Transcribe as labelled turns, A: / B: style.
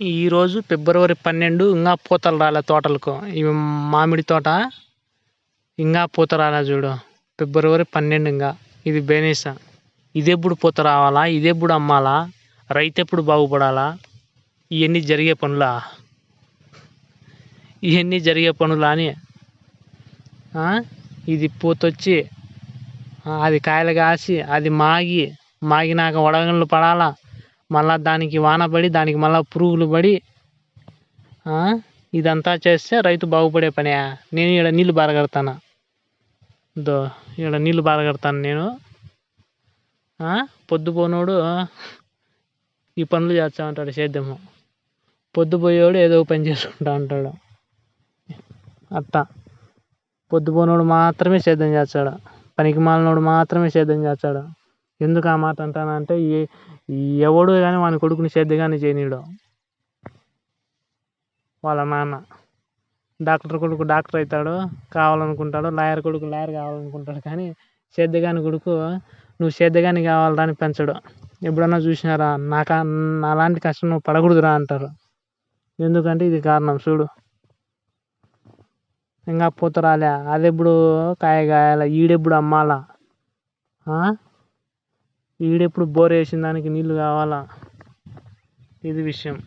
A: ఈరోజు ఫిబ్రవరి పన్నెండు ఇంకా పూతలు రాలే తోటలకు. ఇవి మామిడి తోట ఇంకా పూత రాలే చూడు. ఫిబ్రవరి పన్నెండు ఇంకా ఇది బేనీసా. ఇదెప్పుడు పూత రావాలా? ఇదెప్పుడు అమ్మాలా? రైతు ఎప్పుడు బాగుపడాలా? ఇవన్నీ జరిగే పనులా? ఇవన్నీ జరిగే పనులా అని ఇది పూత వచ్చి అది కాయలు కాసి అది మాగి మాగినాక వడగండ్లు పడాలా? మళ్ళా దానికి వాన పడి దానికి మళ్ళా పురుగులు పడి ఇదంతా చేస్తే రైతు బాగుపడే పనే. నేను ఇక్కడ నీళ్ళు బారగడతాను? దో ఇక్కడ నీళ్ళు బారగడతాను నేను. పొద్దుపోనోడు ఈ పనులు చేస్తా ఉంటాడు సేద్యము. పొద్దుపోయేవాడు ఏదో ఒక పని చేసుకుంటా ఉంటాడు అట్ట పొద్దుపోనోడు మాత్రమే సేద్యం చేస్తాడు. పనికి మాలినోడు మాత్రమే సేద్యం చేస్తాడు. ఎందుకు ఆ మాట అంటానంటే ఏ- ఎవడు కానీ వాని కొడుకుని సేద్యం కానీ చేయనీయడు వాళ్ళ నాన్న. డాక్టర్ కొడుకు డాక్టర్ అవుతాడు కావాలనుకుంటాడు లాయర్ కొడుకు లాయర్ కావాలనుకుంటాడు కానీ సేద్యగాని కొడుకు నువ్వు సేద్యగాని కావాలరా అని పెంచడు. ఎప్పుడన్నా చూసినారా నాకా నాలాంటి కష్టం నువ్వు పడకూడదురా అంటారు. ఎందుకంటే ఇది కారణం చూడు. ఇంకా పూత రాలే అది కాయ కాయాల ఈడెప్పుడు అమ్మాలా? ఈడెప్పుడు బోర్ వేసిన దానికి నీళ్ళు కావాలా? ఇది విషయం.